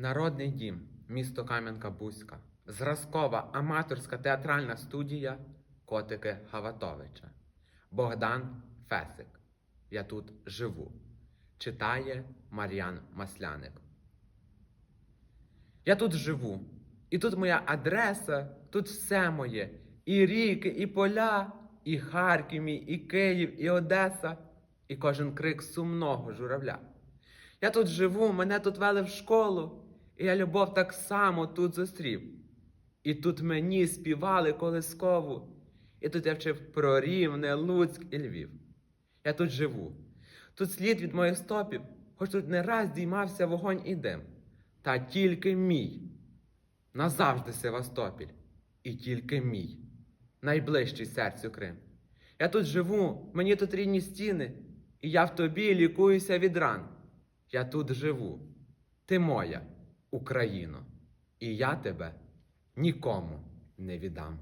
Народний дім, місто Кам'янка-Бузька, зразкова аматорська театральна студія Котики Гаватовича. Богдан Фесик. Я тут живу. Читає Мар'ян Масляник. Я тут живу. І тут моя адреса, тут все моє. І ріки, і поля, і Харків і Київ, і Одеса, і кожен крик сумного журавля. Я тут живу, мене тут вели в школу, я любов так само тут зустрів. І тут мені співали колискову, і тут я вчив про Рівне, Луцьк і Львів. Я тут живу. Тут слід від моїх стопів, хоч тут не раз діймався вогонь і дим. Та тільки мій. Назавжди Севастопіль, і тільки мій, найближчий серцю Крим. Я тут живу, мені тут рідні стіни, і я в тобі лікуюся від ран. Я тут живу, ти моя, Україно, і я тебе нікому не віддам.